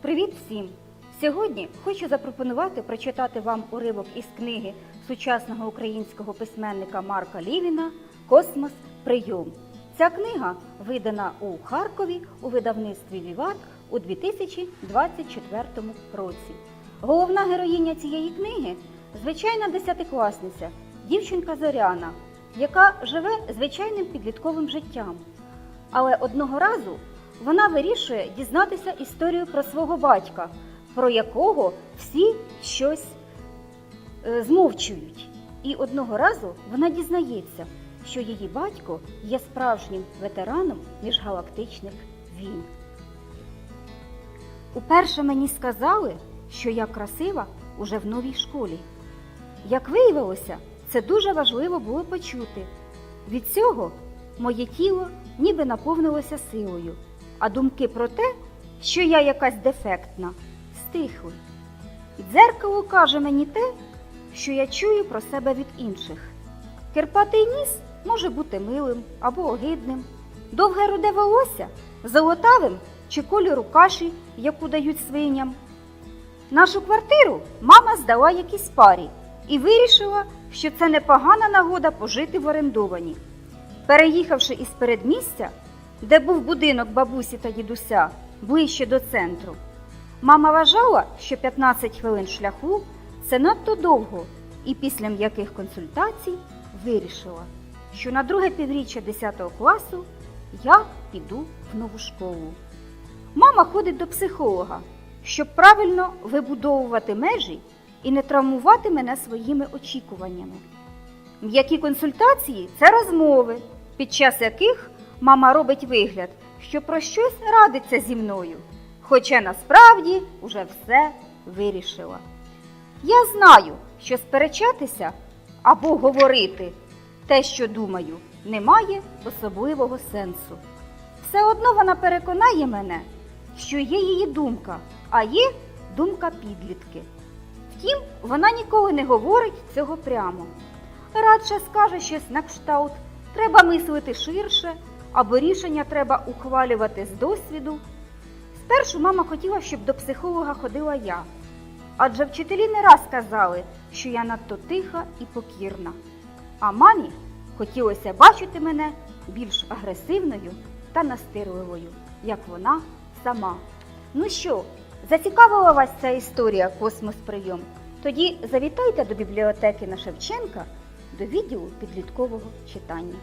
Привіт всім! Сьогодні хочу запропонувати прочитати вам уривок із книги сучасного українського письменника Марка Лівіна Космос Прийом. Ця книга видана у Харкові у видавництві Віват у 2024 році. Головна героїня цієї книги звичайна десятикласниця, дівчинка Зоряна, яка живе звичайним підлітковим життям. Але одного разу вона вирішує дізнатися історію про свого батька, про якого всі щось е, змовчують. І одного разу вона дізнається, що її батько є справжнім ветераном міжгалактичних війн. Уперше мені сказали, що я красива уже в новій школі. Як виявилося, це дуже важливо було почути. Від цього моє тіло ніби наповнилося силою, а думки про те, що я якась дефектна, стихли. Дзеркало каже мені те, що я чую про себе від інших. Кирпатий ніс може бути милим або огидним, довге руде волосся золотавим чи кольору каші, яку дають свиням. Нашу квартиру мама здала якійсь парі і вирішила, що це непогана нагода пожити в орендовані. Переїхавши із передмістя, де був будинок бабусі та дідуся, ближче до центру, мама вважала, що 15 хвилин шляху це надто довго, і після м'яких консультацій вирішила, що на друге півріччя 10 класу я піду в нову школу. Мама ходить до психолога, щоб правильно вибудовувати межі і не травмувати мене своїми очікуваннями. М'які консультації це розмови, під час яких мама робить вигляд, що про щось радиться зі мною, хоча насправді уже все вирішила. Я знаю, що сперечатися або говорити те, що думаю, немає особливого сенсу. Все одно вона переконає мене, що є її думка, а є думка підлітки. Втім, вона ніколи не говорить цього прямо. Радше скаже щось на кшталт, треба мислити ширше, або рішення треба ухвалювати з досвіду. Спершу мама хотіла, щоб до психолога ходила я, адже вчителі не раз казали, що я надто тиха і покірна. А мамі хотілося бачити мене більш агресивною та настирливою, як вона сама. Ну що, зацікавила вас ця історія Космос Прийом? Тоді завітайте до бібліотеки на Шевченка до відділу підліткового читання.